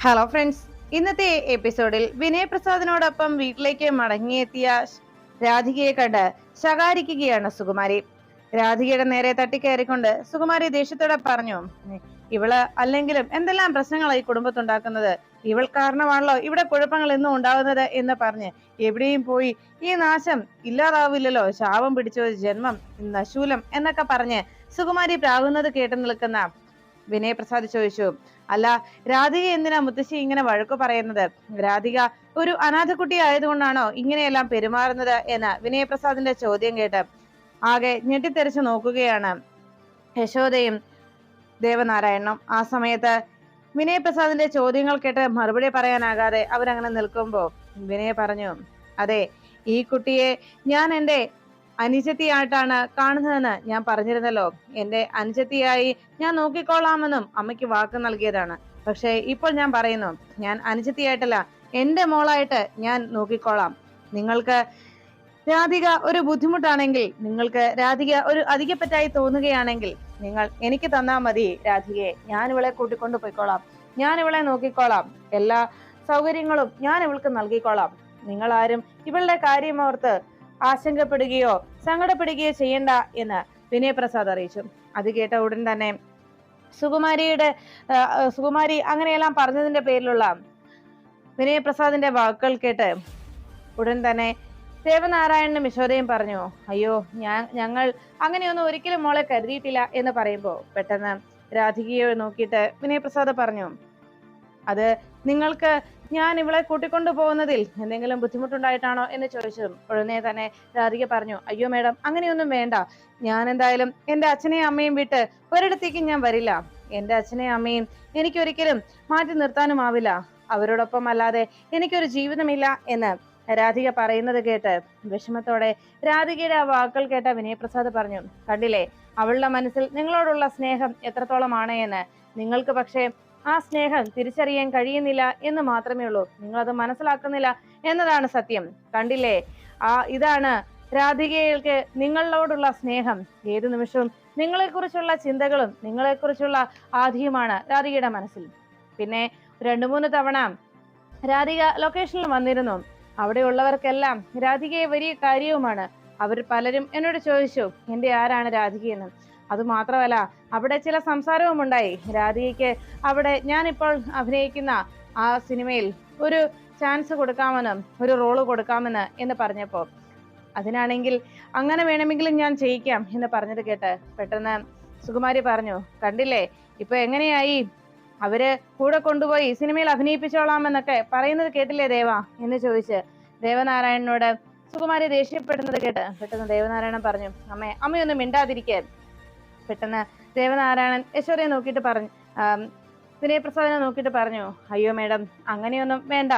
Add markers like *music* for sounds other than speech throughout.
Hello friends ഇന്നത്തെ എപ്പിസോഡിൽ വിനയപ്രസാദിനോടൊപ്പം വീട്ടിലേക്ക് മടങ്ങിയെത്തിയ രാധികയെ കണ്ട് ശകാരിക്കുകയാണ് സുകുമാരി. രാധികയുടെ നേരെ തട്ടിക്കയറിക്കൊണ്ട് സുകുമാരി ദേഷ്യത്തോടെ പറഞ്ഞു ഇവൾ അല്ലെങ്കിലും എന്തെല്ലാം പ്രശ്നങ്ങളായി കുടുംബത്തുണ്ടാക്കുന്നത്? ഇവൾ കാരണമാണല്ലോ ഇവിടെ കുഴപ്പങ്ങൾ എന്നും ഉണ്ടാകുന്നത് എന്ന് പറഞ്ഞ് എവിടെയും പോയി ഈ നാശം ഇല്ലാതാവില്ലല്ലോ ശാപം പിടിച്ചോ ജന്മം നശൂലം എന്നൊക്കെ പറഞ്ഞ് സുകുമാരി പ്രാകുന്നത് കേട്ടു നിൽക്കുന്ന വിനയ് പ്രസാദ് ചോദിച്ചു അല്ല രാധിക എന്തിനാ മുത്തശ്ശി ഇങ്ങനെ വഴക്കു പറയുന്നത്? രാധിക ഒരു അനാഥക്കുട്ടി ആയതുകൊണ്ടാണോ ഇങ്ങനെയെല്ലാം പെരുമാറുന്നത്? എന്ന് വിനയപ്രസാദിന്റെ ചോദ്യം കേട്ട് ആകെ ഞെട്ടിത്തെറിച്ചു നോക്കുകയാണ് യശോദയും ദേവനാരായണനും. ആ സമയത്ത് വിനയപ്രസാദിന്റെ ചോദ്യങ്ങൾ കേട്ട് മറുപടി പറയാനാകാതെ അവരങ്ങനെ നിൽക്കുമ്പോ വിനയ പറഞ്ഞു അതെ ഈ കുട്ടിയെ ഞാൻ എന്റെ അനുജത്തിയായിട്ടാണ് കാണുന്നതെന്ന് ഞാൻ പറഞ്ഞിരുന്നല്ലോ. എന്റെ അനുജത്തിയായി ഞാൻ നോക്കിക്കോളാമെന്നും അമ്മയ്ക്ക് വാക്ക് നൽകിയതാണ്. പക്ഷേ ഇപ്പോൾ ഞാൻ പറയുന്നു ഞാൻ അനുജത്തിയായിട്ടല്ല എന്റെ മോളായിട്ട് ഞാൻ നോക്കിക്കോളാം നിങ്ങൾക്ക് രാധിക ഒരു ബുദ്ധിമുട്ടാണെങ്കിൽ നിങ്ങൾക്ക് രാധിക ഒരു അധികപ്പറ്റായി തോന്നുകയാണെങ്കിൽ നിങ്ങൾ എനിക്ക് തന്നാ മതി രാധികയെ. ഞാൻ ഇവളെ കൂട്ടിക്കൊണ്ടു പോയിക്കോളാം. ഞാൻ ഇവളെ നോക്കിക്കോളാം. എല്ലാ സൗകര്യങ്ങളും ഞാൻ ഇവൾക്ക് നൽകിക്കോളാം. നിങ്ങൾ ആരും ഇവളുടെ കാര്യമോർത്ത് ആശങ്കപ്പെടുകയോ സങ്കടപ്പെടുകയോ ചെയ്യണ്ട എന്ന് വിനയപ്രസാദ് അറിയിച്ചു. അത് കേട്ട ഉടൻ തന്നെ സുകുമാരിയുടെ സുകുമാരി അങ്ങനെയെല്ലാം പറഞ്ഞതിന്റെ പേരിലുള്ള വിനയപ്രസാദിന്റെ വാക്കുകൾ കേട്ട് ഉടൻ തന്നെ ദേവനാരായണനും യശോദയും പറഞ്ഞു അയ്യോ ഞാൻ ഞങ്ങൾ അങ്ങനെയൊന്നും ഒരിക്കലും മോളെ കരുതിയിട്ടില്ല എന്ന് പറയുമ്പോൾ പെട്ടെന്ന് രാധികയെ നോക്കിയിട്ട് വിനയപ്രസാദ് പറഞ്ഞു അത് നിങ്ങൾക്ക് ഞാൻ ഇവളെ കൂട്ടിക്കൊണ്ടു പോകുന്നതിൽ എന്തെങ്കിലും ബുദ്ധിമുട്ടുണ്ടായിട്ടാണോ എന്ന് ചോദിച്ചതും ഉടനെ തന്നെ രാധിക പറഞ്ഞു അയ്യോ മേഡം അങ്ങനെയൊന്നും വേണ്ട. ഞാൻ എന്തായാലും എന്റെ അച്ഛനെയും അമ്മയും വിട്ട് ഒരിടത്തേക്ക് ഞാൻ വരില്ല. എന്റെ അച്ഛനെയും അമ്മയും എനിക്കൊരിക്കലും മാറ്റി നിർത്താനുമാവില്ല. അവരോടൊപ്പം അല്ലാതെ എനിക്കൊരു ജീവിതമില്ല എന്ന് രാധിക പറയുന്നത് കേട്ട് വിഷമത്തോടെ രാധികയുടെ ആ വാക്കുകൾ കേട്ട വിനയപ്രസാദ് പറഞ്ഞു കണ്ടില്ലേ അവളുടെ മനസ്സിൽ നിങ്ങളോടുള്ള സ്നേഹം എത്രത്തോളമാണ് എന്ന്. നിങ്ങൾക്ക് പക്ഷേ ആ സ്നേഹം തിരിച്ചറിയാൻ കഴിയുന്നില്ല എന്ന് മാത്രമേ ഉള്ളൂ. നിങ്ങൾ അത് മനസ്സിലാക്കുന്നില്ല എന്നതാണ് സത്യം. കണ്ടില്ലേ? ആ ഇതാണ് രാധികയിൽക്ക് നിങ്ങളോടുള്ള സ്നേഹം. ഏത് നിമിഷവും നിങ്ങളെക്കുറിച്ചുള്ള ചിന്തകളും നിങ്ങളെക്കുറിച്ചുള്ള ആധിയുമാണ് രാധികയുടെ മനസ്സിൽ. പിന്നെ രണ്ടു മൂന്ന് തവണ രാധിക ലൊക്കേഷനിൽ വന്നിരുന്നു. അവിടെയുള്ളവർക്കെല്ലാം രാധികയെ വലിയ കാര്യവുമാണ്. അവർ പലരും എന്നോട് ചോദിച്ചു എന്റെ ആരാണ് രാധികയെന്ന്? അത് മാത്രമല്ല അവിടെ ചില സംസാരവും ഉണ്ടായി. രാധികയ്ക്ക് അവിടെ ഞാനിപ്പോൾ അഭിനയിക്കുന്ന ആ സിനിമയിൽ ഒരു ചാൻസ് കൊടുക്കാമെന്നും ഒരു റോൾ കൊടുക്കാമെന്ന് എന്ന് പറഞ്ഞപ്പോൾ അതിനാണെങ്കിൽ അങ്ങനെ വേണമെങ്കിലും ഞാൻ ചെയ്യിക്കാം എന്ന് പറഞ്ഞത് കേട്ട് പെട്ടെന്ന് സുകുമാരി പറഞ്ഞു കണ്ടില്ലേ ഇപ്പൊ എങ്ങനെയായി? അവർ കൂടെ കൊണ്ടുപോയി സിനിമയിൽ അഭിനയിപ്പിച്ചോളാമെന്നൊക്കെ പറയുന്നത് കേട്ടില്ലേ ദേവ? എന്ന് ചോദിച്ച് ദേവനാരായണനോട് സുകുമാരി ദേഷ്യപ്പെടുന്നത് കേട്ട് പെട്ടെന്ന് ദേവനാരായണൻ പറഞ്ഞു അമ്മേ അമ്മയൊന്നും മിണ്ടാതിരിക്കെ. പെട്ടെന്ന് ദേവനാരായണൻ യശോദയെ നോക്കിയിട്ട് പറഞ്ഞു വിനയപ്രസാദനെ നോക്കിയിട്ട് പറഞ്ഞു? അയ്യോ മേഡം അങ്ങനെയൊന്നും വേണ്ട.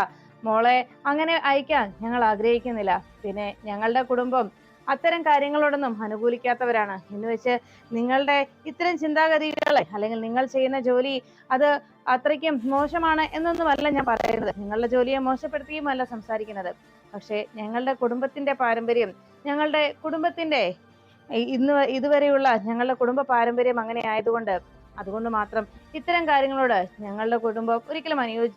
മോളെ അങ്ങനെ അയക്കാൻ ഞങ്ങൾ ആഗ്രഹിക്കുന്നില്ല. പിന്നെ ഞങ്ങളുടെ കുടുംബം അത്തരം കാര്യങ്ങളോടൊന്നും അനുകൂലിക്കാത്തവരാണ്. എന്ന് വെച്ച് നിങ്ങളുടെ ഇത്തരം ചിന്താഗതികളെ അല്ലെങ്കിൽ നിങ്ങൾ ചെയ്യുന്ന ജോലി അത് അത്രയ്ക്കും മോശമാണ് എന്നൊന്നുമല്ല ഞാൻ പറയുന്നത്. നിങ്ങളുടെ ജോലിയെ മോശപ്പെടുത്തിയുമല്ല സംസാരിക്കുന്നത്. പക്ഷേ ഞങ്ങളുടെ കുടുംബത്തിന്റെ പാരമ്പര്യം ഞങ്ങളുടെ കുടുംബത്തിന്റെ ഇന്ന് ഇതുവരെയുള്ള ഞങ്ങളുടെ കുടുംബ പാരമ്പര്യം അങ്ങനെ ആയതുകൊണ്ട് അതുകൊണ്ട് മാത്രം ഇത്തരം കാര്യങ്ങളോട് ഞങ്ങളുടെ കുടുംബം ഒരിക്കലും അനുയോജി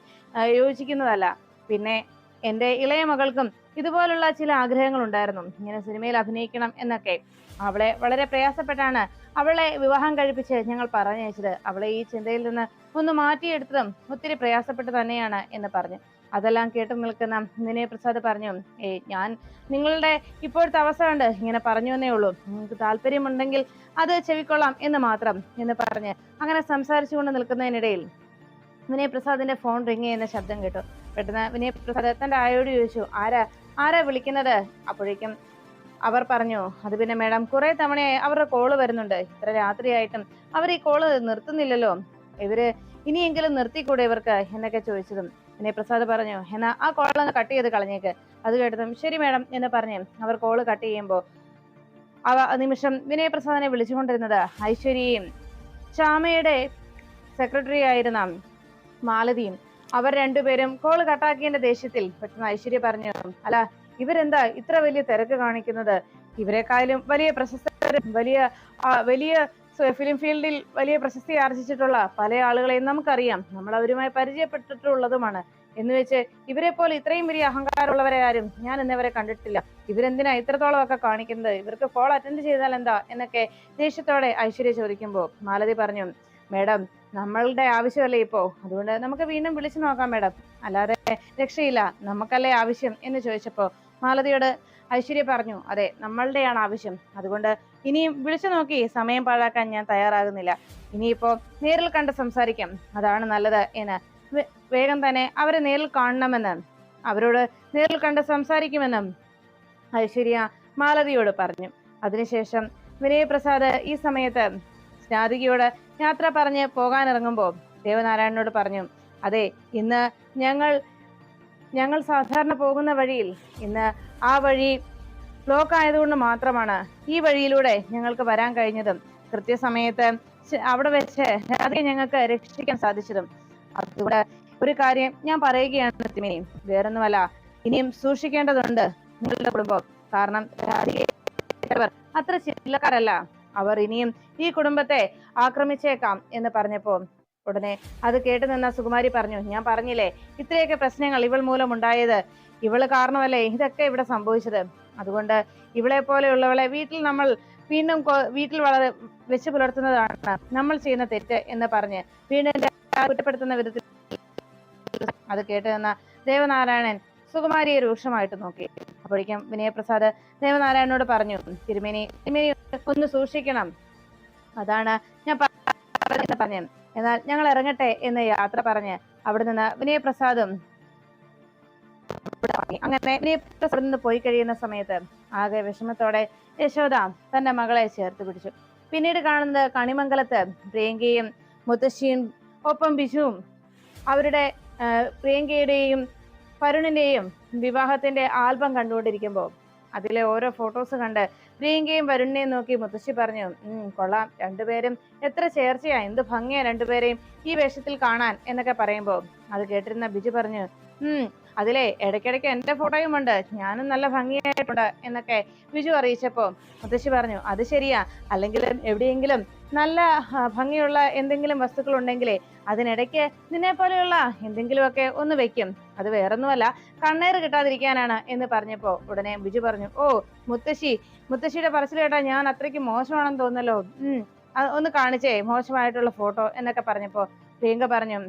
യോജിക്കുന്നതല്ല. പിന്നെ എന്റെ ഇളയ മകൾക്കും ഇതുപോലുള്ള ചില ആഗ്രഹങ്ങൾ ഉണ്ടായിരുന്നു ഇങ്ങനെ സിനിമയിൽ അഭിനയിക്കണം എന്നൊക്കെ. അവളെ വളരെ പ്രയാസപ്പെട്ടാണ് അവളെ വിവാഹം കഴിപ്പിച്ച് ഞങ്ങൾ പറഞ്ഞയച്ചത്. അവളെ ഈ ചിന്തയിൽ നിന്ന് ഒന്ന് മാറ്റിയെടുത്തതും ഒത്തിരി പ്രയാസപ്പെട്ട് തന്നെയാണ് എന്ന് പറഞ്ഞു. അതെല്ലാം കേട്ട് നിൽക്കുന്ന വിനയ പ്രസാദ് പറഞ്ഞു ഏയ് ഞാൻ നിങ്ങളുടെ ഇപ്പോഴത്തെ അവസ്ഥ കണ്ട് ഇങ്ങനെ പറഞ്ഞു എന്നേ ഉള്ളൂ. നിങ്ങൾക്ക് താല്പര്യമുണ്ടെങ്കിൽ അത് ചെവിക്കൊള്ളാം എന്ന് മാത്രം എന്ന് പറഞ്ഞ് അങ്ങനെ സംസാരിച്ചുകൊണ്ട് നിൽക്കുന്നതിനിടയിൽ വിനയ പ്രസാദിന്റെ ഫോൺ റിങ് ചെയ്യുന്ന ശബ്ദം കേട്ടു. പെട്ടെന്ന് വിനയ പ്രസാദ് തന്റെ ആയോട് ചോദിച്ചു ആരാ ആരാ വിളിക്കുന്നത്? അപ്പോഴേക്കും അവർ പറഞ്ഞു അത് പിന്നെ മേഡം കുറെ തവണയായി അവരുടെ കോൾ വരുന്നുണ്ട്. ഇത്ര രാത്രിയായിട്ടും അവർ ഈ കോൾ നിർത്തുന്നില്ലല്ലോ. ഇവർ ഇനിയെങ്കിലും നിർത്തിക്കൂടെ ഇവർക്ക്? എന്നൊക്കെ ചോദിച്ചതും വിനയ് പ്രസാദ് പറഞ്ഞു എന്നാ ആ അങ്ങ് കട്ട് ചെയ്ത് കളഞ്ഞേക്ക്. അത് കേട്ടതും ശരി മേഡം എന്ന് പറഞ്ഞു അവർ കോൾ കട്ട് ചെയ്യുമ്പോൾ അവ നിമിഷം വിനയ് പ്രസാദിനെ വിളിച്ചുകൊണ്ടിരുന്നത് ഐശ്വര്യയും ശ്യാമയുടെ സെക്രട്ടറി ആയിരുന്ന മാലതിയും. അവർ രണ്ടുപേരും കോൾ കട്ടാക്കിയതിന്റെ ദേഷ്യത്തിൽ പെട്ടെന്ന് ഐശ്വര്യ പറഞ്ഞു അല്ല ഇവരെന്താ ഇത്ര വലിയ തിരക്ക് കാണിക്കുന്നത്? ഇവരെക്കാളും വലിയ പ്രശസ്തരും വലിയ വലിയ ഫിലിം ഫീൽഡിൽ വലിയ പ്രശസ്തി ആർജിച്ചിട്ടുള്ള പല ആളുകളെയും നമുക്കറിയാം. നമ്മൾ അവരുമായി പരിചയപ്പെട്ടിട്ടുള്ളതുമാണ്. എന്ന് വെച്ച് ഇവരെ പോലെ ഇത്രയും വലിയ അഹങ്കാരമുള്ളവരെ ആരും ഞാൻ ഇന്നവരെ കണ്ടിട്ടില്ല. ഇവരെന്തിനാ ഇത്രത്തോളം ഒക്കെ കാണിക്കുന്നത്? ഇവർക്ക് കോൾ അറ്റൻഡ് ചെയ്താൽ എന്താ? എന്നൊക്കെ ദേഷ്യത്തോടെ ഐശ്വര്യ ചോദിക്കുമ്പോൾ മാലതി പറഞ്ഞു മേഡം നമ്മളുടെ ആവശ്യമല്ലേ ഇപ്പോ? അതുകൊണ്ട് നമുക്ക് വീണ്ടും വിളിച്ചു നോക്കാം മേഡം. അല്ലാതെ രക്ഷയില്ല. നമുക്കല്ലേ ആവശ്യം? എന്ന് ചോദിച്ചപ്പോ മാലതിയോട് ഐശ്വര്യ പറഞ്ഞു അതെ നമ്മളുടെയാണ് ആവശ്യം. അതുകൊണ്ട് ഇനിയും വിളിച്ചു നോക്കി സമയം പാഴാക്കാൻ ഞാൻ തയ്യാറാകുന്നില്ല. ഇനിയിപ്പോ നേരിൽ കണ്ട് സംസാരിക്കാം. അതാണ് നല്ലത് എന്ന്. വേഗം തന്നെ അവരെ നേരിൽ കാണണമെന്ന്. അവരോട് നേരിൽ കണ്ട് സംസാരിക്കുമെന്നും ഐശ്വര്യ മാലതിയോട് പറഞ്ഞു. അതിനുശേഷം വിനയപ്രസാദ് ഈ സമയത്ത് സ്നാതികയോട് യാത്ര പറഞ്ഞ് പോകാനിറങ്ങുമ്പോൾ ദേവനാരായണനോട് പറഞ്ഞു അതെ ഇന്ന് ഞങ്ങൾ ഞങ്ങൾ സാധാരണ പോകുന്ന വഴിയിൽ ഇന്ന് ആ വഴി ബ്ലോക്ക് ആയതുകൊണ്ട് മാത്രമാണ് ഈ വഴിയിലൂടെ ഞങ്ങൾക്ക് വരാൻ കഴിഞ്ഞതും. കൃത്യസമയത്ത് അവിടെ വെച്ച് രാധികയെ ഞങ്ങൾക്ക് രക്ഷിക്കാൻ സാധിച്ചതും. അതുകൊണ്ട് ഒരു കാര്യം ഞാൻ പറയുകയാണ് തിമിനി. വേറൊന്നുമല്ല. ഇനിയും സൂക്ഷിക്കേണ്ടതുണ്ട് നിങ്ങളുടെ കുടുംബം. കാരണം രാധികയെ അത്ര ചില്ലക്കാരല്ല. അവർ ഇനിയും ഈ കുടുംബത്തെ ആക്രമിച്ചേക്കാം എന്ന് പറഞ്ഞപ്പോ ഉടനെ അത് കേട്ടു നിന്ന സുകുമാരി പറഞ്ഞു ഞാൻ പറഞ്ഞില്ലേ ഇത്രയൊക്കെ പ്രശ്നങ്ങൾ ഇവൾ മൂലം ഉണ്ടായത് ഇവൾ കാരണമല്ലേ? ഇതൊക്കെ ഇവിടെ സംഭവിച്ചത്. അതുകൊണ്ട് ഇവളെ പോലെയുള്ളവളെ വീട്ടിൽ നമ്മൾ വീണ്ടും വീട്ടിൽ വളരെ വെച്ച് പുലർത്തുന്നതാണ് നമ്മൾ ചെയ്യുന്ന തെറ്റ് എന്ന് പറഞ്ഞ് വീണ്ടും കുറ്റപ്പെടുത്തുന്ന വിധത്തിൽ അത് കേട്ട് നിന്ന ദേവനാരായണൻ സുകുമാരിയെ രൂക്ഷമായിട്ട് നോക്കി. അപ്പോഴേക്കും വിനയപ്രസാദ് ദേവനാരായണനോട് പറഞ്ഞു തിരുമേനി തിരുമേനി ഒന്ന് സൂക്ഷിക്കണം. അതാണ് ഞാൻ പറഞ്ഞത് എന്നാൽ ഞങ്ങൾ ഇറങ്ങട്ടെ എന്ന് യാത്ര പറഞ്ഞ് അവിടെ നിന്ന് വിനയപ്രസാദും ഇറങ്ങി. അങ്ങനെ വിനയപ്രസാദ് നിന്ന് പോയി കഴിയുന്ന സമയത്ത് ആകെ വിഷമത്തോടെ യശോദ തന്റെ മകളെ ചേർത്ത് പിടിച്ചു. പിന്നീട് കാണുന്നത് കണിമംഗലത്ത് പ്രിയങ്കയും മുത്തശ്ശിയും ഒപ്പം ബിജുവും. അവരുടെ പ്രിയങ്കയുടെയും വരുണിന്റെയും വിവാഹത്തിന്റെ ആൽബം കണ്ടുകൊണ്ടിരിക്കുമ്പോൾ അതിലെ ഓരോ ഫോട്ടോസ് കണ്ട് പ്രിയങ്കയും വരുണിനെയും നോക്കി മുത്തശ്ശി പറഞ്ഞു കൊള്ളാം. രണ്ടുപേരും എത്ര ചേർച്ചയാ. എന്ത് ഭംഗിയാ രണ്ടുപേരെയും ഈ വേഷത്തിൽ കാണാൻ എന്നൊക്കെ പറയുമ്പോൾ അത് കേട്ടിരുന്ന ബിജു പറഞ്ഞു ഉം അതിലെ ഇടയ്ക്കിടയ്ക്ക് എന്റെ ഫോട്ടോയും ഉണ്ട്. ഞാനും നല്ല ഭംഗിയായിട്ടുണ്ട് എന്നൊക്കെ വിജു അറിയിച്ചപ്പോ മുത്തശ്ശി പറഞ്ഞു അത് ശരിയാ. അല്ലെങ്കിൽ എവിടെയെങ്കിലും നല്ല ഭംഗിയുള്ള എന്തെങ്കിലും വസ്തുക്കൾ ഉണ്ടെങ്കിലേ അതിനിടയ്ക്ക് നിന്നെ പോലെയുള്ള എന്തെങ്കിലുമൊക്കെ ഒന്ന് വെക്കും. അത് വേറൊന്നുമല്ല കണ്ണേറ് കിട്ടാതിരിക്കാനാണ്. എന്ന് പറഞ്ഞപ്പോ ഉടനെ ബിജു പറഞ്ഞു ഓ മുത്തശ്ശി മുത്തശ്ശിയുടെ പറച്ചിൽ കേട്ടാ ഞാൻ അത്രയ്ക്ക് മോശമാണെന്ന് തോന്നല്ലോ ഉം ഒന്ന് കാണിച്ചേ മോശമായിട്ടുള്ള ഫോട്ടോ എന്നൊക്കെ പറഞ്ഞപ്പോ പ്രിയങ്ക പറഞ്ഞു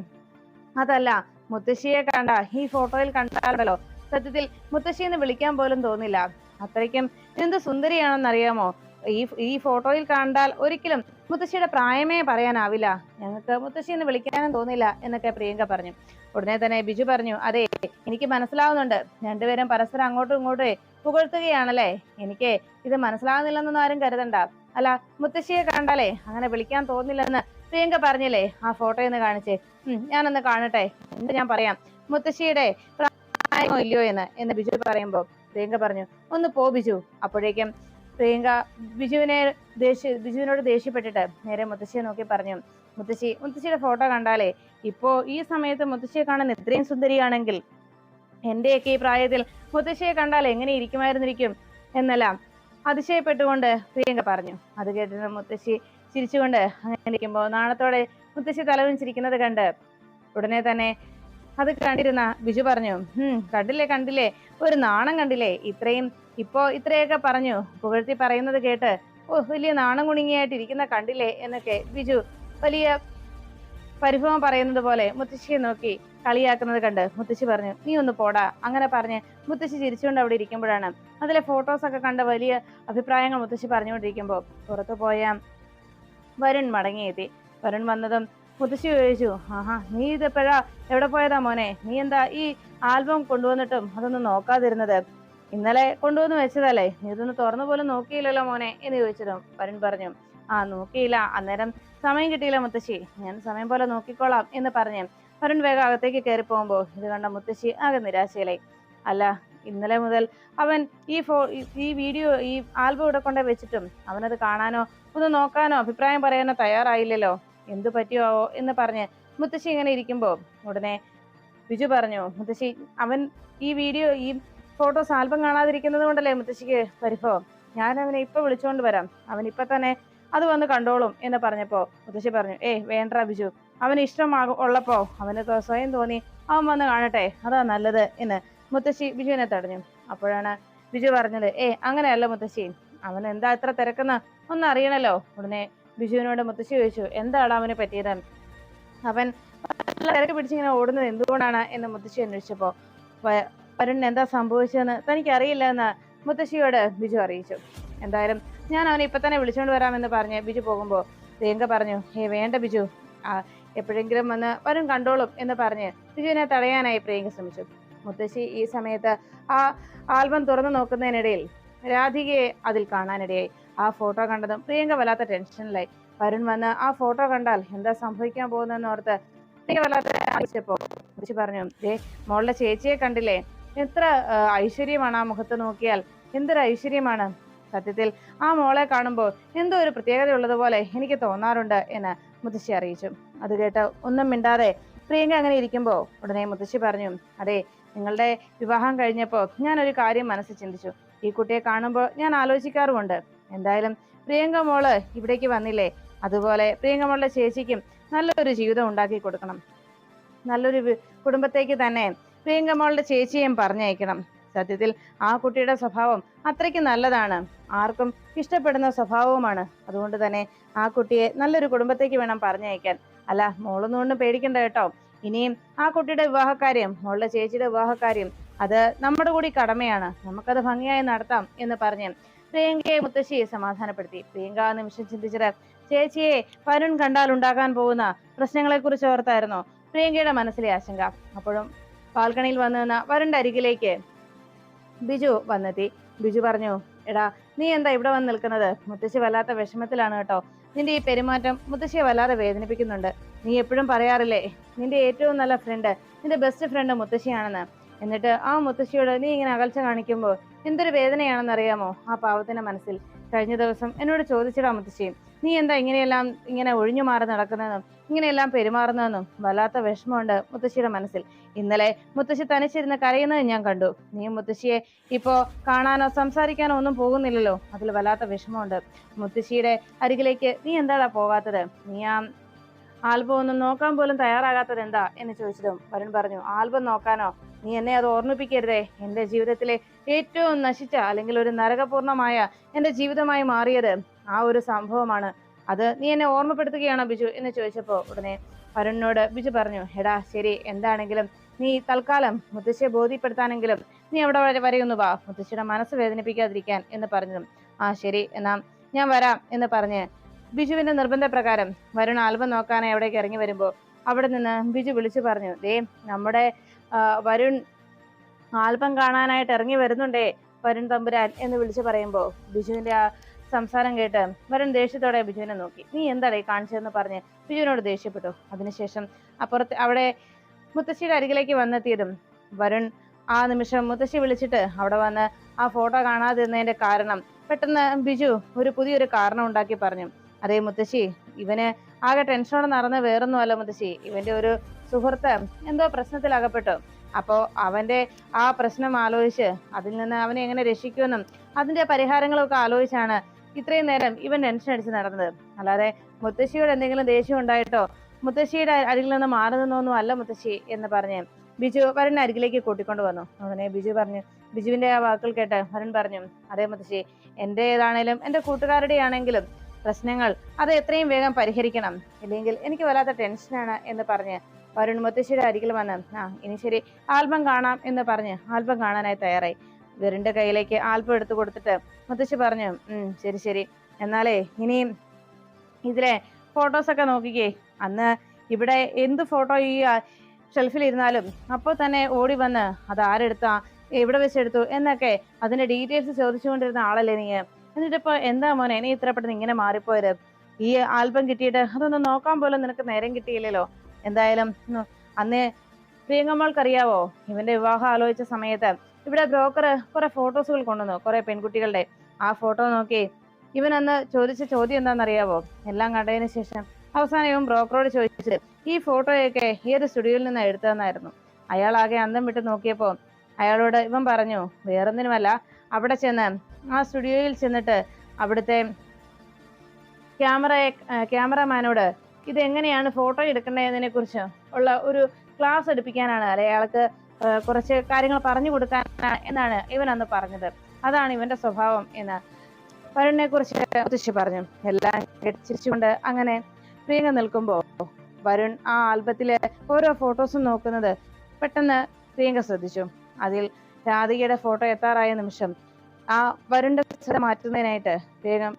അതല്ല മുത്തശ്ശിയെ കണ്ട ഈ ഫോട്ടോയിൽ കണ്ടാലോ സത്യത്തിൽ മുത്തശ്ശി എന്ന് വിളിക്കാൻ പോലും തോന്നില്ല. അത്രയ്ക്കും എന്ത് സുന്ദരിയാണെന്നറിയാമോ? ഈ ഈ ഫോട്ടോയിൽ കണ്ടാൽ ഒരിക്കലും മുത്തശ്ശിയുടെ പ്രായമേ പറയാനാവില്ല. ഞങ്ങൾക്ക് മുത്തശ്ശി എന്ന് വിളിക്കാനും തോന്നില്ല എന്നൊക്കെ പ്രിയങ്ക പറഞ്ഞു. ഉടനെ തന്നെ ബിജു പറഞ്ഞു അതെ എനിക്ക് മനസ്സിലാവുന്നുണ്ട്. രണ്ടുപേരും പരസ്പരം അങ്ങോട്ടും ഇങ്ങോട്ടേ പുകഴ്ത്തുകയാണല്ലേ? എനിക്ക് ഇത് മനസ്സിലാവുന്നില്ലെന്നൊന്നും ആരും കരുതണ്ട. അല്ല മുത്തശ്ശിയെ കണ്ടാലേ അങ്ങനെ വിളിക്കാൻ തോന്നില്ലെന്ന് പ്രിയങ്ക പറഞ്ഞില്ലേ? ആ ഫോട്ടോ ഒന്ന് കാണിച്ചേ. ഞാനൊന്ന് കാണട്ടെ. എന്ത് ഞാൻ പറയാം? മുത്തശ്ശിയുടെ പ്രായമോ ഇല്ലയോ എന്ന് എന്ന് ബിജു പറയുമ്പോ പ്രിയങ്ക പറഞ്ഞു ഒന്ന് പോ ബിജു. അപ്പോഴേക്കും പ്രിയങ്ക ബിജുവിനെ ദേഷ്യ ബിജുവിനോട് ദേഷ്യപ്പെട്ടിട്ട് നേരെ മുത്തശ്ശിയെ നോക്കി പറഞ്ഞു മുത്തശ്ശി മുത്തശ്ശിയുടെ ഫോട്ടോ കണ്ടാലേ ഇപ്പോ ഈ സമയത്ത് മുത്തശ്ശിയെ കാണാൻ ഇത്രയും സുന്ദരിയാണെങ്കിൽ എന്റെയൊക്കെ ഈ പ്രായത്തിൽ മുത്തശ്ശിയെ കണ്ടാൽ എങ്ങനെ ഇരിക്കുമായിരുന്നിരിക്കും? എന്നെല്ലാം അതിശയപ്പെട്ടുകൊണ്ട് പ്രിയങ്ക പറഞ്ഞു. അത് കേട്ടിട്ട് മുത്തശ്ശി ചിരിച്ചുകൊണ്ട് അങ്ങനെ ഇരിക്കുമ്പോൾ നാണത്തോടെ മുത്തശ്ശി തലവഞ്ചിരിക്കുന്നത് കണ്ട് ഉടനെ തന്നെ അത് കണ്ടിരുന്ന ബിജു പറഞ്ഞു ഉം കണ്ടില്ലേ കണ്ടില്ലേ ഒരു നാണം കണ്ടില്ലേ? ഇത്രയും ഇപ്പോ ഇത്രയൊക്കെ പറഞ്ഞു പുകഴ്ത്തി പറയുന്നത് കേട്ട് ഓ വലിയ നാണം കുണുങ്ങിയായിട്ട് ഇരിക്കുന്ന കണ്ടില്ലേ? എന്നൊക്കെ ബിജു വലിയ പരിഭവം പറയുന്നത് പോലെ മുത്തശ്ശിയെ നോക്കി കളിയാക്കുന്നത് കണ്ട് മുത്തശ്ശി പറഞ്ഞു നീ ഒന്ന് പോടാ. അങ്ങനെ പറഞ്ഞ് മുത്തശ്ശി ചിരിച്ചുകൊണ്ട് അവിടെ ഇരിക്കുമ്പോഴാണ് അതിലെ ഫോട്ടോസ് ഒക്കെ കണ്ട വലിയ അഭിപ്രായങ്ങൾ മുത്തശ്ശി പറഞ്ഞുകൊണ്ടിരിക്കുമ്പോൾ പുറത്തു പോയ വരുൺ മടങ്ങിയെത്തി. വരുൺ വന്നതും മുത്തശ്ശി ചോദിച്ചു ആഹാ നീ ഇതെപ്പോഴാ? എവിടെ പോയതാ മോനെ? നീ എന്താ ഈ ആൽബം കൊണ്ടുവന്നിട്ടും അതൊന്നും നോക്കാതിരുന്നത്? ഇന്നലെ കൊണ്ടുവന്ന് വെച്ചതല്ലേ? നീ ഇതൊന്ന് തുറന്നു പോലും നോക്കിയില്ലല്ലോ മോനെ? എന്ന് ചോദിച്ചതും വരുൺ പറഞ്ഞു ആ നോക്കിയില്ല. അന്നേരം സമയം കിട്ടിയില്ല മുത്തശ്ശി. ഞാൻ സമയം പോലെ നോക്കിക്കോളാം എന്ന് പറഞ്ഞു വരുൺ വേഗം അകത്തേക്ക് കയറി പോകുമ്പോൾ ഇത് കണ്ട മുത്തശ്ശി ആകെ നിരാശയിലായി. അല്ല ഇന്നലെ മുതൽ അവൻ ഈ ഫോ ഈ- വീഡിയോ ഈ ആൽബം ഇവിടെ കൊണ്ടേ വെച്ചിട്ടും അവനത് കാണാനോ ഒന്ന് നോക്കാനോ? അഭിപ്രായം പറയാനോ തയ്യാറായില്ലല്ലോ? എന്തു പറ്റിയോ എന്ന് പറഞ്ഞ് മുത്തശ്ശി ഇങ്ങനെ ഇരിക്കുമ്പോൾ ഉടനെ ബിജു പറഞ്ഞു മുത്തശ്ശി അവൻ ഈ വീഡിയോ ഈ ഫോട്ടോസ് ആൽബം കാണാതിരിക്കുന്നത് കൊണ്ടല്ലേ മുത്തശ്ശിക്ക് പരിഭവം? ഞാൻ അവനെ ഇപ്പൊ വിളിച്ചോണ്ട് വരാം. അവൻ ഇപ്പൊ തന്നെ അത് വന്ന് കണ്ടോളും എന്ന് പറഞ്ഞപ്പോ മുത്തശ്ശി പറഞ്ഞു ഏയ് വേണ്ട ബിജു. അവന് ഇഷ്ടമാകും ഉള്ളപ്പോ അവന് സ്വയം തോന്നി അവൻ വന്ന് കാണട്ടെ. അതാ നല്ലത് എന്ന് മുത്തശ്ശി ബിജുവിനെ തടഞ്ഞു. അപ്പോഴാണ് ബിജു പറഞ്ഞത് ഏ അങ്ങനെയല്ല മുത്തശ്ശി. അവൻ എന്താ ഇത്ര തിരക്കുന്ന ഒന്ന് അറിയണല്ലോ ഉടനെ ബിജുവിനോട് മുത്തശ്ശി ചോദിച്ചു എന്താണ് അവന് പറ്റിയത്? അവൻ തിരക്ക് പിടിച്ചിങ്ങനെ ഓടുന്നത് എന്തുകൊണ്ടാണ് എന്ന് മുത്തശ്ശി അന്വേഷിച്ചപ്പോ വ- വരുണിന് എന്താ സംഭവിച്ചതെന്ന് തനിക്ക് അറിയില്ല എന്ന് മുത്തശ്ശിയോട് ബിജു അറിയിച്ചു. എന്തായാലും ഞാൻ അവനെ ഇപ്പൊ തന്നെ വിളിച്ചോണ്ട് വരാമെന്ന് പറഞ്ഞ് ബിജു പോകുമ്പോ പ്രിയങ്ക പറഞ്ഞു ഹേ വേണ്ട ബിജു. ആ എപ്പോഴെങ്കിലും വന്ന് വരും കണ്ടോളും എന്ന് പറഞ്ഞ് ബിജുവിനെ തടയാനായി പ്രിയങ്ക ശ്രമിച്ചു. മുത്തശ്ശി ഈ സമയത്ത് ആ ആൽബം തുറന്നു നോക്കുന്നതിനിടയിൽ രാധികയെ അതിൽ കാണാനിടയായി. ആ ഫോട്ടോ കണ്ടതും പ്രിയങ്ക വല്ലാത്ത ടെൻഷനിലായി. വരുൺ വന്ന് ആ ഫോട്ടോ കണ്ടാൽ എന്താ സംഭവിക്കാൻ പോകുന്നതെന്ന് ഓർത്ത് പ്രിയങ്ക വല്ലാത്ത ആവശ്യപ്പോ മുത്തശ്ശി പറഞ്ഞു ദേ മോളുടെ ചേച്ചിയെ കണ്ടില്ലേ? എത്ര ഐശ്വര്യമാണ് ആ മുഖത്ത് നോക്കിയാൽ. എന്തൊരു ഐശ്വര്യമാണ്. സത്യത്തിൽ ആ മോളെ കാണുമ്പോൾ എന്തോ ഒരു പ്രത്യേകത ഉള്ളതുപോലെ എനിക്ക് തോന്നാറുണ്ട് എന്ന് മുത്തശ്ശി അറിയിച്ചു. അത് കേട്ട് ഒന്നും മിണ്ടാതെ പ്രിയങ്ക അങ്ങനെ ഇരിക്കുമ്പോൾ ഉടനെ മുത്തശ്ശി പറഞ്ഞു അതെ നിങ്ങളുടെ വിവാഹം കഴിഞ്ഞപ്പോൾ ഞാനൊരു കാര്യം മനസ്സിൽ ചിന്തിച്ചു. ഈ കുട്ടിയെ കാണുമ്പോൾ ഞാൻ ആലോചിക്കാറുമുണ്ട്. എന്തായാലും പ്രിയങ്ക മോൾ ഇവിടേക്ക് വന്നില്ലേ? അതുപോലെ പ്രിയങ്ക മോളുടെ ചേച്ചിക്കും നല്ലൊരു ജീവിതം ഉണ്ടാക്കി കൊടുക്കണം. നല്ലൊരു കുടുംബത്തേക്ക് തന്നെ പ്രിയങ്ക മോളുടെ ചേച്ചിയും പറഞ്ഞയക്കണം. സത്യത്തിൽ ആ കുട്ടിയുടെ സ്വഭാവം അത്രയ്ക്ക് നല്ലതാണ്. ആർക്കും ഇഷ്ടപ്പെടുന്ന സ്വഭാവവുമാണ്. അതുകൊണ്ട് തന്നെ ആ കുട്ടിയെ നല്ലൊരു കുടുംബത്തേക്ക് വേണം പറഞ്ഞയക്കാൻ. അല്ല മോളൊന്നും ഒന്നും പേടിക്കണ്ട കേട്ടോ. ഇനിയും ആ കുട്ടിയുടെ വിവാഹക്കാര്യം മോളുടെ ചേച്ചിയുടെ വിവാഹക്കാര്യം അത് നമ്മുടെ കൂടി കടമയാണ്. നമുക്കത് ഭംഗിയായി നടത്താം എന്ന് പറഞ്ഞ് പ്രിയങ്കയെ മുത്തശ്ശിയെ സമാധാനപ്പെടുത്തി. പ്രിയങ്ക ആ നിമിഷം ചിന്തിച്ചത് ചേച്ചിയെ വരുൺ കണ്ടാൽ ഉണ്ടാകാൻ പോകുന്ന പ്രശ്നങ്ങളെ കുറിച്ച് ഓർത്തായിരുന്നു? പ്രിയങ്കയുടെ മനസ്സിലെ ആശങ്ക. അപ്പോഴും ബാൽക്കണിയിൽ വന്നു നിന്ന വരുണിന്റെ അരികിലേക്ക് ബിജു വന്നെത്തി. ബിജു പറഞ്ഞു എടാ നീ എന്താ ഇവിടെ വന്ന് നിൽക്കുന്നത്? മുത്തശ്ശി വല്ലാത്ത വിഷമത്തിലാണ് കേട്ടോ. നിന്റെ ഈ പെരുമാറ്റം മുത്തശ്ശിയെ വല്ലാതെ വേദനിപ്പിക്കുന്നുണ്ട്. നീ എപ്പോഴും പറയാറില്ലേ നിന്റെ ഏറ്റവും നല്ല ഫ്രണ്ട് നിന്റെ ബെസ്റ്റ് ഫ്രണ്ട് മുത്തശ്ശിയാണെന്ന്. എന്നിട്ട് ആ മുത്തശ്ശിയോട് നീ ഇങ്ങനെ അകൽച്ച കാണിക്കുമ്പോൾ എന്തൊരു വേദനയാണെന്നറിയാമോ? ആ പാവത്തിന്റെ മനസ്സിൽ. കഴിഞ്ഞ ദിവസം എന്നോട് ചോദിച്ചിടാ മുത്തശ്ശി നീ എന്താ ഇങ്ങനെയെല്ലാം ഇങ്ങനെ ഒഴിഞ്ഞു മാറി നടക്കുന്നതെന്നും ഇങ്ങനെയെല്ലാം പെരുമാറുന്നതെന്നും വല്ലാത്ത വിഷമമുണ്ട് മുത്തശ്ശിയുടെ മനസ്സിൽ. ഇന്നലെ മുത്തശ്ശി തനിച്ചിരുന്ന് കരയുന്നത് ഞാൻ കണ്ടു. നീ മുത്തശ്ശിയെ ഇപ്പോ കാണാനോ സംസാരിക്കാനോ ഒന്നും പോകുന്നില്ലല്ലോ. അതിൽ വല്ലാത്ത വിഷമമുണ്ട്. മുത്തശ്ശിയുടെ അരികിലേക്ക് നീ എന്താടാ പോകാത്തത്? നീ ആ ആൽബം ഒന്നും നോക്കാൻ പോലും തയ്യാറാകാത്തത് എന്താ? എന്ന് ചോദിച്ചതും വരുൺ പറഞ്ഞു ആൽബം നോക്കാനോ? നീ എന്നെ അത് ഓർമ്മിപ്പിക്കരുതേ. എന്റെ ജീവിതത്തിലെ ഏറ്റവും നശിച്ച അല്ലെങ്കിൽ ഒരു നരകപൂർണമായ എന്റെ ജീവിതമായി മാറിയത് ആ ഒരു സംഭവമാണ്. അത് നീ എന്നെ ഓർമ്മപ്പെടുത്തുകയാണോ ബിജു എന്ന് ചോദിച്ചപ്പോൾ ഉടനെ വരുണിനോട് ബിജു പറഞ്ഞു എടാ ശരി എന്താണെങ്കിലും നീ തൽക്കാലം മുത്തശ്ശിയെ ബോധ്യപ്പെടുത്താനെങ്കിലും നീ അവിടെ വരെ വരെയൊന്നു വാ. മുത്തശ്ശിയുടെ മനസ്സ് വേദനിപ്പിക്കാതിരിക്കാൻ എന്ന് പറഞ്ഞു ആ ശരി എന്നാ ഞാൻ വരാം എന്ന് പറഞ്ഞ് ബിജുവിന്റെ നിർബന്ധപ്രകാരം വരുൺ ആൽബം നോക്കാനായി അവിടേക്ക് ഇറങ്ങി വരുമ്പോൾ അവിടെ നിന്ന് ബിജു വിളിച്ചു പറഞ്ഞു ദേ നമ്മുടെ വരുൺ ആൽബം കാണാനായിട്ട് ഇറങ്ങി വരുന്നുണ്ടേ വരുൺ തമ്പുരാൻ എന്ന് വിളിച്ചു പറയുമ്പോൾ ബിജുവിന്റെ ആ സംസാരം കേട്ട് വരുൺ ദേഷ്യത്തോടെ ബിജുവിനെ നോക്കി. നീ എന്താടേ കാണിച്ചതെന്ന് പറഞ്ഞ് ബിജുവിനോട് ദേഷ്യപ്പെട്ടു. അതിനുശേഷം അപ്പുറത്ത് അവിടെ മുത്തശ്ശിയുടെ അരികിലേക്ക് വന്നെത്തിയതും വരുൺ ആ നിമിഷം മുത്തശ്ശി വിളിച്ചിട്ട് അവിടെ വന്ന് ആ ഫോട്ടോ കാണാതിരുന്നതിന്റെ കാരണം പെട്ടെന്ന് ബിജു ഒരു പുതിയൊരു കാരണം ഉണ്ടാക്കി പറഞ്ഞു. അതേ മുത്തശ്ശി ഇവന് ആകെ ടെൻഷനോടെ നടന്ന് വേറൊന്നുമല്ല മുത്തശ്ശി. ഇവന്റെ ഒരു സുഹൃത്ത് എന്തോ പ്രശ്നത്തിൽ അകപ്പെട്ടു അപ്പോ അവന്റെ ആ പ്രശ്നം ആലോചിച്ച് അതിൽ നിന്ന് അവനെ എങ്ങനെ രക്ഷിക്കുമെന്നും അതിന്റെ പരിഹാരങ്ങളൊക്കെ ആലോചിച്ചാണ് ഇത്രയും നേരം ഇവൻ ടെൻഷൻ അടിച്ച് നടന്നത്. അല്ലാതെ മുത്തശ്ശിയോട് എന്തെങ്കിലും ദേഷ്യം ഉണ്ടായിട്ടോ? മുത്തശ്ശിയുടെ അരികിൽ നിന്ന് മാറി അല്ല മുത്തശ്ശി എന്ന് പറഞ്ഞ് ബിജു വരുണിനെ അരികിലേക്ക് കൂട്ടിക്കൊണ്ട് വന്നു. അങ്ങനെ ബിജു പറഞ്ഞു ബിജുവിന്റെ ആ വാക്കുകൾ കേട്ട് വരുൺ പറഞ്ഞു അതേ മുത്തശ്ശി എന്റേതാണേലും എന്റെ കൂട്ടുകാരുടെ ആണെങ്കിലും പ്രശ്നങ്ങൾ അത് എത്രയും വേഗം പരിഹരിക്കണം. ഇല്ലെങ്കിൽ എനിക്ക് വല്ലാത്ത ടെൻഷനാണ് എന്ന് പറഞ്ഞ് വരുൺ മുത്തശ്ശിയുടെ അരികിൽ വന്ന് ആ ഇനി ശരി ആൽബം കാണാം എന്ന് പറഞ്ഞ് ആൽബം കാണാനായി തയ്യാറായി. വരുണിന്റെ കയ്യിലേക്ക് ആൽബം എടുത്തു കൊടുത്തിട്ട് മുത്തശ്ശി പറഞ്ഞു ഉം ശരി ശരി. എന്നാലേ ഇനിയും ഇതിലെ ഫോട്ടോസൊക്കെ നോക്കിക്കേ. അന്ന് ഇവിടെ എന്ത് ഫോട്ടോ ഈ ഷെൽഫിൽ ഇരുന്നാലും അപ്പോൾ തന്നെ ഓടി വന്ന് അത് ആരെടുത്താ എവിടെ വെച്ചെടുത്തു എന്നൊക്കെ അതിന്റെ ഡീറ്റെയിൽസ് ചോദിച്ചുകൊണ്ടിരുന്ന ആളല്ലേ നീ? എന്നിട്ടിപ്പോൾ എന്താ മോനെ നീ ഇത്ര പെട്ടെന്ന് ഇങ്ങനെ മാറിപ്പോയത്? ഈ ആൽബം കിട്ടിയിട്ട് അതൊന്നും നോക്കാൻ പോലും നിനക്ക് നേരം കിട്ടിയില്ലല്ലോ. എന്തായാലും അന്ന് പ്രിയങ്കമ്മൾക്കറിയാവോ? ഇവന്റെ വിവാഹം ആലോചിച്ച സമയത്ത് ഇവിടെ ബ്രോക്കർ കുറെ ഫോട്ടോസുകൾ കൊണ്ടുവന്നു കുറെ പെൺകുട്ടികളുടെ. ആ ഫോട്ടോ നോക്കി ഇവൻ അന്ന് ചോദിച്ച ചോദ്യം എന്താണെന്നറിയാവോ? എല്ലാം കണ്ടതിന് ശേഷം അവസാനം ഇവൻ ബ്രോക്കറോട് ചോദിച്ചത് ഈ ഫോട്ടോയൊക്കെ ഏത് സ്റ്റുഡിയോയിൽ നിന്ന് എടുത്തതെന്നായിരുന്നു. അയാൾ ആകെ അന്തം വിട്ട് നോക്കിയപ്പോൾ അയാളോട് ഇവൻ പറഞ്ഞു വേറൊന്നിനുമല്ല അവിടെ ചെന്ന് ആ സ്റ്റുഡിയോയിൽ ചെന്നിട്ട് അവിടുത്തെ ക്യാമറയെ ക്യാമറമാനോട് ഇത് എങ്ങനെയാണ് ഫോട്ടോ എടുക്കേണ്ടതിനെ കുറിച്ച് ഉള്ള ഒരു ക്ലാസ് എടുപ്പിക്കാനാണ് അല്ലെ? അയാൾക്ക് കുറച്ച് കാര്യങ്ങൾ പറഞ്ഞു കൊടുക്കാനാണ് എന്നാണ് ഇവൻ അന്ന് പറഞ്ഞത്. അതാണ് ഇവന്റെ സ്വഭാവം എന്ന് വരുണിനെ കുറിച്ച് മുത്തശ്ശി പറഞ്ഞു. എല്ലാം ചിരിച്ചുകൊണ്ട് അങ്ങനെ പ്രിയങ്ക നിൽക്കുമ്പോ വരുൺ ആ ആൽബത്തിലെ ഓരോ ഫോട്ടോസും നോക്കുന്നത് പെട്ടെന്ന് പ്രിയങ്ക ശ്രദ്ധിച്ചു. അതിൽ രാധികയുടെ ഫോട്ടോ എത്താറായ നിമിഷം ആ ശ്രദ്ധ മാറ്റുന്നതിനായിട്ട് വേഗം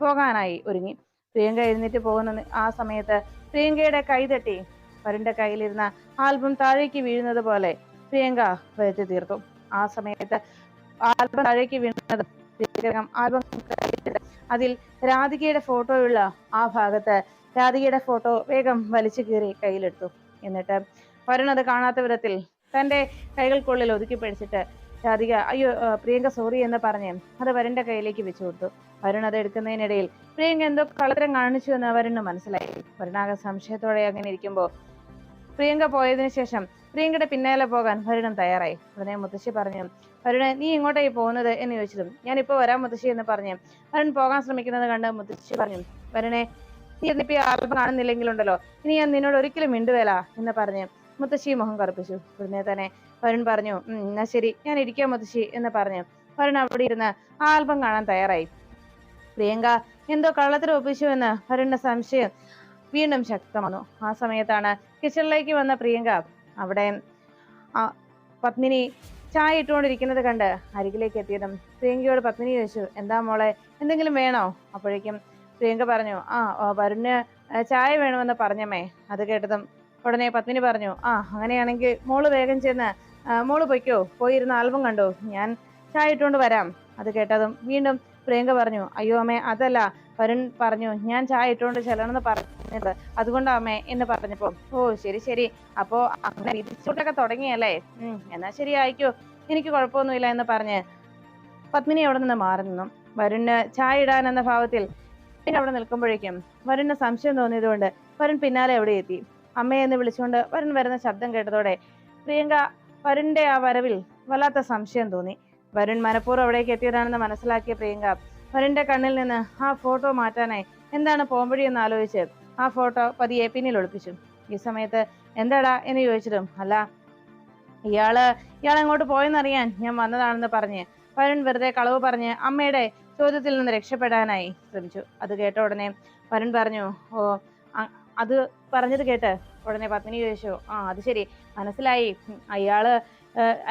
പോകാനായി ഒരുങ്ങി. പ്രിയങ്ക എഴുന്നേറ്റ് പോകുന്ന ആ സമയത്ത് പ്രിയങ്കയുടെ കൈ തട്ടി വരുണിന്റെ കയ്യിലിരുന്ന ആൽബം താഴേക്ക് വീഴുന്നത് പോലെ പ്രിയങ്ക വരുത്തി തീർത്തു ആ സമയത്ത് ആൽബം താഴേക്ക് പ്രിയങ്ക ആൽബം *laughs* അതിൽ രാധികയുടെ ഫോട്ടോയുള്ള ആ ഭാഗത്ത് രാധികയുടെ ഫോട്ടോ വേഗം വലിച്ചു കീറി കയ്യിലെടുത്തു. എന്നിട്ട് വരുൺ അത് കാണാത്ത വിധത്തിൽ തന്റെ കൈകൾക്കുള്ളിൽ ഒതുക്കി പിടിച്ചിട്ട് രാധിക അയ്യോ പ്രിയങ്ക സോറി എന്ന് പറഞ്ഞ് അത് വരുണിന്റെ കയ്യിലേക്ക് വെച്ചു കൊടുത്തു. വരുൺ അത് എടുക്കുന്നതിനിടയിൽ പ്രിയങ്ക എന്തോ കളത്തരം കാണിച്ചു എന്ന് വരുണ് മനസ്സിലായി. വരുണാകെ സംശയത്തോടെ അങ്ങനെ ഇരിക്കുമ്പോൾ പ്രിയങ്ക പോയതിനു ശേഷം പ്രിയങ്കയുടെ പിന്നാലെ പോകാൻ വരുണും തയ്യാറായി. ഉടനെ മുത്തശ്ശി പറഞ്ഞു വരുണ് നീ ഇങ്ങോട്ടായി പോകുന്നത്? എന്ന് ചോദിച്ചതും ഞാൻ ഇപ്പോൾ വരാം മുത്തശ്ശി എന്ന് പറഞ്ഞു വരുൺ പോകാൻ ശ്രമിക്കുന്നത് കണ്ട് മുത്തശ്ശി പറഞ്ഞു വരുണെ നീ എന്നിപ്പോ ആൽബം കാണുന്നില്ലെങ്കിലുണ്ടല്ലോ ഇനി ഞാൻ നിന്നോട് ഒരിക്കലും മിണ്ടുവേല എന്ന് പറഞ്ഞ് മുത്തശ്ശി മുഖം കറുപ്പിച്ചു. ഉടനെ തന്നെ വരുൺ പറഞ്ഞു "ഉം, എന്നാ ശരി ഞാൻ ഇരിക്കാം മുത്തശ്ശി എന്ന് പറഞ്ഞു. വരുൺ അവിടെ ഇരുന്ന് ആ ആൽബം കാണാൻ തയ്യാറായി. പ്രിയങ്ക എന്തോ കള്ളത്തിൽ ഒപ്പിച്ചു എന്ന് വരുണിന്റെ സംശയം വീണ്ടും ശക്തമാന്നു ആ സമയത്താണ് കിച്ചണിലേക്ക് വന്ന പ്രിയങ്ക അവിടെ പത്മിനി ചായ ഇട്ടുകൊണ്ടിരിക്കുന്നത് കണ്ട് അരികിലേക്ക് എത്തിയതും പ്രിയങ്കയോട് പത്മിനി ചോദിച്ചു എന്താ മോളെ എന്തെങ്കിലും വേണോ? അപ്പോഴേക്കും പ്രിയങ്ക പറഞ്ഞു ആ വരുണ് ചായ വേണമെന്ന് പറഞ്ഞമ്മേ അത് കേട്ടതും ഉടനെ പത്മിനി പറഞ്ഞു ആ അങ്ങനെയാണെങ്കിൽ മോൾ വേഗം ചെന്ന് മോൾ പൊയ്ക്കോ പോയിരുന്ന ആൽബം കണ്ടോ? ഞാൻ ചായ ഇട്ടുകൊണ്ട് വരാം. അത് കേട്ടതും വീണ്ടും പ്രിയങ്ക പറഞ്ഞു അയ്യോ അമ്മേ അതല്ല. വരുൺ പറഞ്ഞു ഞാൻ ചായ ഇട്ടുകൊണ്ട് ചെല്ലണമെന്ന് പറഞ്ഞത് അതുകൊണ്ടാ അമ്മേ എന്ന് പറഞ്ഞപ്പോ. ഓ ശരി ശരി. അപ്പോ അങ്ങനെ വിധിച്ചോട്ടൊക്കെ തുടങ്ങിയല്ലേ? ഉം എന്നാ ശരി ആയിക്കോ എനിക്ക് കുഴപ്പമൊന്നുമില്ല എന്ന് പറഞ്ഞ് പത്മിനി അവിടെ നിന്ന് മാറി നിന്നു. വരുണ് ചായ ഇടാൻ എന്ന ഭാവത്തിൽ അവിടെ നിൽക്കുമ്പോഴേക്കും വരുണ് സംശയം തോന്നിയതുകൊണ്ട് വരുൺ പിന്നാലെ അവിടെ എത്തി. അമ്മയെ എന്ന് വിളിച്ചുകൊണ്ട് വരുൺ വരുന്ന ശബ്ദം കേട്ടതോടെ പ്രിയങ്ക വരുണിന്റെ ആ വരവിൽ വല്ലാത്ത സംശയം തോന്നി. വരുൺ മനഃപൂർവം അവിടേക്ക് എത്തിയതാണെന്ന് മനസ്സിലാക്കിയ പ്രിയങ്ക വരുണിന്റെ കണ്ണിൽ നിന്ന് ആ ഫോട്ടോ മാറ്റാനായി എന്താണ് പോംവഴി എന്ന് ആലോചിച്ച് ആ ഫോട്ടോ പതിയെ പിന്നിൽ ഒളിപ്പിച്ചു. ഈ സമയത്ത് എന്താടാ എന്ന് ചോദിച്ചതും അല്ല ഇയാൾ ഇയാൾ അങ്ങോട്ട് പോയെന്നറിയാൻ ഞാൻ വന്നതാണെന്ന് പറഞ്ഞ് വരുൺ വെറുതെ കളവ് പറഞ്ഞ് അമ്മയുടെ ചോദ്യത്തിൽ നിന്ന് രക്ഷപ്പെടാനായി ശ്രമിച്ചു. അത് കേട്ട ഉടനെ വരുൺ പറഞ്ഞു ഓ അത് പറഞ്ഞത് കേട്ട്. ഉടനെ പത്മിനി ചോദിച്ചു ആ അത് ശരി. മനസ്സിലായി. അയാൾ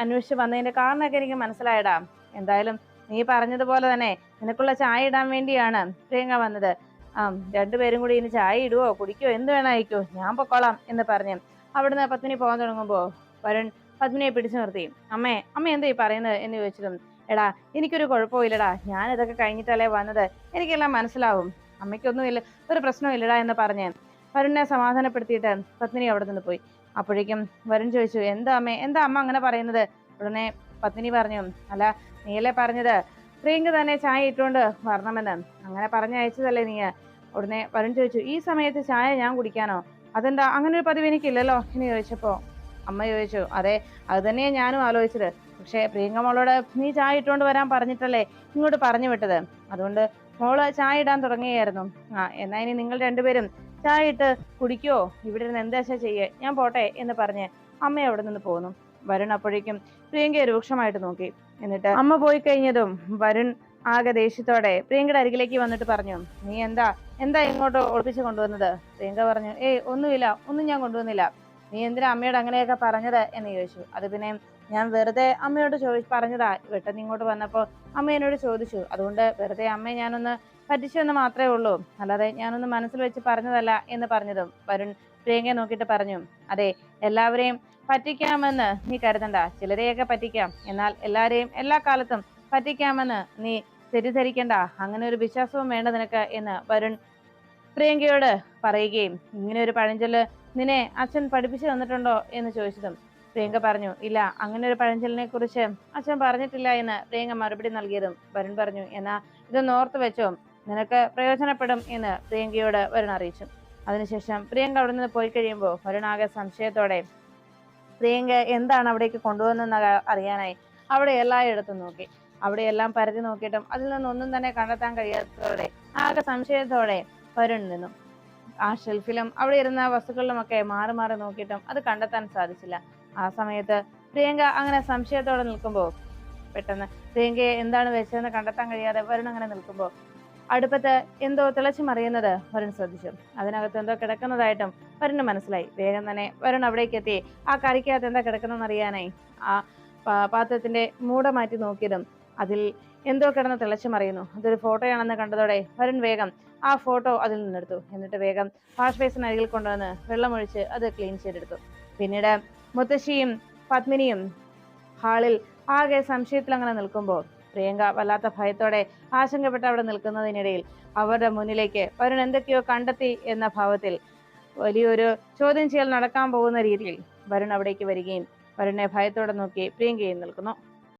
അന്വേഷിച്ച് വന്നതിന്റെ കാരണമൊക്കെ എനിക്ക് മനസ്സിലായടാ. എന്തായാലും നീ പറഞ്ഞതുപോലെ തന്നെ നിനക്കുള്ള ചായ ഇടാൻ വേണ്ടിയാണ് പ്രിയങ്ക വന്നത്. ആ രണ്ടുപേരും കൂടി ഇനി ചായ ഇടുവോ കുടിക്കോ എന്ത് വേണമായിക്കോ ഞാൻ പൊക്കോളാം എന്ന് പറഞ്ഞു. അവിടുന്ന് പത്മിനി പോകാൻ തുടങ്ങുമ്പോ വരുൺ പത്മിനിയെ പിടിച്ചു നിർത്തി. അമ്മേ അമ്മ എന്താ ഈ പറയുന്നത്? എന്ന് ചോദിച്ചതും എടാ എനിക്കൊരു കുഴപ്പമില്ലടാ. ഞാൻ ഇതൊക്കെ കഴിഞ്ഞിട്ടല്ലേ വന്നത്. എനിക്കെല്ലാം മനസ്സിലാവും. അമ്മയ്ക്കൊന്നുമില്ല ഒരു പ്രശ്നമില്ലടാ എന്ന് പറഞ്ഞ്. വരുണിനെ സമാധാനപ്പെടുത്തിയിട്ട് പത്മിനി അവിടെ നിന്ന് പോയി. അപ്പോഴേക്കും വരുൺ ചോദിച്ചു എന്താ അമ്മേ? എന്താ അമ്മ അങ്ങനെ പറയുന്നത്? ഉടനെ പത്മിനി പറഞ്ഞു അല്ല നീയല്ലേ പറഞ്ഞത്? പ്രിയങ്ക തന്നെ ചായ ഇട്ടുകൊണ്ട് വരണമെന്ന്. അങ്ങനെ പറഞ്ഞയച്ചതല്ലേ നീ ഉടനെ വരുൺ ചോദിച്ചു ഈ സമയത്ത് ചായ ഞാൻ കുടിക്കാനോ? അതെന്താ? അങ്ങനെ ഒരു പതിവ് എനിക്കില്ലല്ലോ? എന്ന് ചോദിച്ചപ്പോ അമ്മ ചോദിച്ചു അതെ അത് തന്നെയാണ് ഞാനും ആലോചിച്ചത്. പക്ഷേ പ്രിയങ്ക മോളോട് നീ ചായ ഇട്ടുകൊണ്ട് വരാൻ പറഞ്ഞിട്ടല്ലേ ഇങ്ങോട്ട് പറഞ്ഞു വിട്ടത്. അതുകൊണ്ട് മോൾ ചായ ഇടാൻ തുടങ്ങുകയായിരുന്നു. ആ എന്നാ ഇനി നിങ്ങൾ രണ്ടുപേരും ചായ ഇട്ട് കുടിക്കോ? ഇവിടെ ഇരുന്ന് എന്താ ചെയ്യേ? ഞാൻ പോട്ടെ എന്ന് പറഞ്ഞ് അമ്മ അവിടെ നിന്ന് പോന്നു. വരുൺ അപ്പോഴേക്കും പ്രിയങ്കയെ രൂക്ഷമായിട്ട് നോക്കി. എന്നിട്ട് അമ്മ പോയി കഴിഞ്ഞതും വരുൺ ആകെ ദേഷ്യത്തോടെ പ്രിയങ്കയുടെ അരികിലേക്ക് വന്നിട്ട് പറഞ്ഞു നീ എന്താ? എന്താ ഇങ്ങോട്ട് ഒളിപ്പിച്ച് കൊണ്ടുവന്നത്? പ്രിയങ്ക പറഞ്ഞു ഏയ് ഒന്നുമില്ല. ഒന്നും ഞാൻ കൊണ്ടുവന്നില്ല. നീ എന്തിനാ അമ്മയോട് അങ്ങനെയൊക്കെ പറഞ്ഞത്? എന്ന് ചോദിച്ചു. അത് പിന്നെ ഞാൻ വെറുതെ അമ്മയോട് ചോദിച്ചു പറഞ്ഞതാ. പെട്ടെന്ന് ഇങ്ങോട്ട് വന്നപ്പോൾ അമ്മ എന്നോട് ചോദിച്ചു അതുകൊണ്ട് വെറുതെ അമ്മയെ ഞാനൊന്ന് പറ്റിച്ചു എന്ന് മാത്രമേ ഉള്ളൂ. അല്ലാതെ ഞാനൊന്ന് മനസ്സിൽ വെച്ച് പറഞ്ഞതല്ല എന്ന് പറഞ്ഞതും വരുൺ പ്രിയങ്കയെ നോക്കിയിട്ട് പറഞ്ഞു അതെ എല്ലാവരെയും പറ്റിക്കാമെന്ന് നീ കരുതണ്ട. ചിലരെയൊക്കെ പറ്റിക്കാം. എന്നാൽ എല്ലാവരെയും എല്ലാ കാലത്തും പറ്റിക്കാമെന്ന് നീ തെറ്റിദ്ധരിക്കണ്ട. അങ്ങനെ ഒരു വിശ്വാസവും വേണ്ട നിനക്ക് എന്ന് വരുൺ പ്രിയങ്കയോട് പറയുകയും ഇങ്ങനെ ഒരു പഴഞ്ചൊല്ല് നിന്നെ അച്ഛൻ പഠിപ്പിച്ചു തന്നിട്ടുണ്ടോ? എന്ന് ചോദിച്ചതും പ്രിയങ്ക പറഞ്ഞു ഇല്ല അങ്ങനെ ഒരു പഴഞ്ചൊല്ലിനെ കുറിച്ച് അച്ഛൻ പറഞ്ഞിട്ടില്ല എന്ന് പ്രിയങ്ക മറുപടി നൽകിയതും വരുൺ പറഞ്ഞു എന്നാ ഇതൊന്ന് ഓർത്ത് വെച്ചോ. നിനക്ക് പ്രയോജനപ്പെടും എന്ന് പ്രിയങ്കയോട് വരുൺ അറിയിച്ചു. അതിനുശേഷം പ്രിയങ്ക അവിടെ നിന്ന് പോയി കഴിയുമ്പോൾ വരുൺ ആകെ സംശയത്തോടെ പ്രിയങ്ക എന്താണ് അവിടേക്ക് കൊണ്ടുവന്നെന്ന് അറിയാനായി അവിടെ എല്ലായിടത്തും നോക്കി. അവിടെ എല്ലാം പരതി നോക്കിയിട്ടും അതിൽ നിന്നൊന്നും തന്നെ കണ്ടെത്താൻ കഴിയാത്തതോടെ ആകെ സംശയത്തോടെ വരുൺ നിന്നു. ആ ഷെൽഫിലും അവിടെ ഇരുന്ന വസ്തുക്കളിലുമൊക്കെ മാറി മാറി നോക്കിയിട്ടും അത് കണ്ടെത്താൻ സാധിച്ചില്ല. ആ സമയത്ത് പ്രിയങ്ക അങ്ങനെ സംശയത്തോടെ നിൽക്കുമ്പോൾ പെട്ടെന്ന് പ്രിയങ്കയെ എന്താണ് വെച്ചതെന്ന് കണ്ടെത്താൻ കഴിയാതെ വരുൺ അങ്ങനെ നിൽക്കുമ്പോൾ അടുപ്പത്ത് എന്തോ തിളച്ചു മറിയുന്നത് വരുൺ ശ്രദ്ധിച്ചു. അതിനകത്ത് എന്തോ കിടക്കുന്നതായിട്ടും വരുണ് മനസ്സിലായി. വേഗം തന്നെ വരുൺ അവിടേക്ക് എത്തി. ആ കറിക്കകത്ത് എന്താ കിടക്കുന്നതെന്ന് അറിയാനായി. ആ പാത്രത്തിന്റെ മൂട മാറ്റി നോക്കിയതും അതിൽ എന്തോ കിടന്ന് തിളച്ചു മറിയുന്നു. അതൊരു ഫോട്ടോയാണെന്ന് കണ്ടതോടെ വരുൺ വേഗം ആ ഫോട്ടോ അതിൽ നിന്നെടുത്തു. എന്നിട്ട് വേഗം വാഷ് ബേസിന് അരികിൽ കൊണ്ടുവന്ന് വെള്ളമൊഴിച്ച് അത് ക്ലീൻ ചെയ്തെടുത്തു. പിന്നീട് മുത്തശ്ശിയും പത്മിനിയും ഹാളിൽ ആകെ സംശയത്തിൽ അങ്ങനെ നിൽക്കുമ്പോൾ പ്രിയങ്ക വല്ലാത്ത ഭയത്തോടെ ആശങ്കപ്പെട്ട് അവിടെ നിൽക്കുന്നതിനിടയിൽ അവരുടെ മുന്നിലേക്ക് വരുൺ എന്തൊക്കെയോ കണ്ടെത്തി എന്ന ഭാവത്തിൽ വലിയൊരു ചോദ്യം ചെയ്യൽ നടക്കാൻ പോകുന്ന രീതിയിൽ വരുൺ അവിടേക്ക് വരികയും വരുണെ ഭയത്തോടെ നോക്കി പ്രിയങ്കയും നിൽക്കുന്നു.